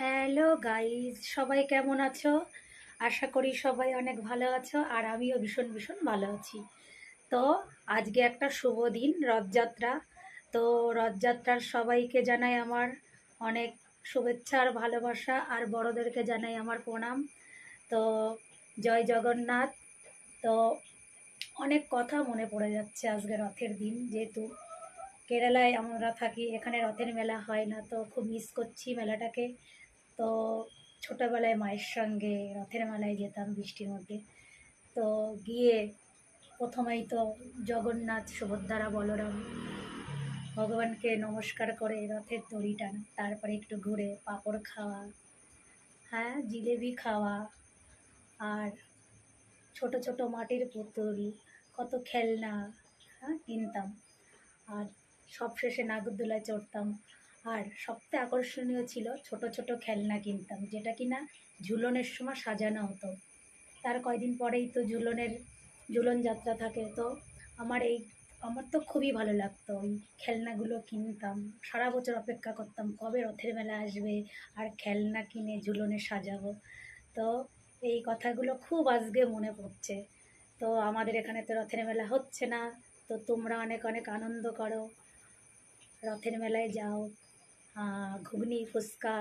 Hello guys, সবাই কেমন আছো? আশা করি সবাই অনেক ভালো আছো আর আমিও ভীষণ ভীষণ ভালো আছি। তো আজকে একটা শুভ দিন, রথযাত্রা। তো রথযাত্রার সবাইকে জানাই আমার অনেক শুভেচ্ছা আর ভালোবাসা আর বড়োদেরকে জানাই আমার প্রণাম। তো জয় জগন্নাথ। তো অনেক কথা মনে পড়ে যাচ্ছে আজকে রথের দিন, যেহেতু কেরালায় আমরা থাকি, এখানে রথের মেলা হয় না, তো খুব মিস করছি মেলাটাকে। তো ছোটোবেলায় মায়ের সঙ্গে রথের মেলায় যেতাম বৃষ্টির মধ্যে। তো গিয়ে প্রথমেই তো জগন্নাথ, সুভদ্রা, বলরাম ভগবানকে নমস্কার করে রথের দড়ি টানা, তারপরে একটু ঘুরে পাঁপড় খাওয়া হ্যাঁ জিলেবি খাওয়া, আর ছোট ছোট মাটির পুতুল, কত খেলনা হ্যাঁ কিনতাম। আর সবশেষে নাগরদোলায় চড়তাম। আর সবথেকে আকর্ষণীয় ছিল ছোট ছোট খেলনা কিনতাম, যেটা কিনা ঝুলনের সময় সাজানো হতো। তার কয়দিন পরেই তো ঝুলনের, ঝুলন যাত্রা থাকে। তো আমার এই, আমার তো খুবই ভালো লাগতো ওই খেলনাগুলো কিনতাম। সারা বছর অপেক্ষা করতাম, কবে রথের মেলা আসবে আর খেলনা কিনে ঝুলনে সাজাবো। তো এই কথাগুলো খুব আজকে মনে পড়ছে। তো আমাদের এখানে তো রথের মেলা হচ্ছে না। তো তোমরা অনেক অনেক আনন্দ করো। রথের মেলায় যাও। ঘুগনি ফুচকা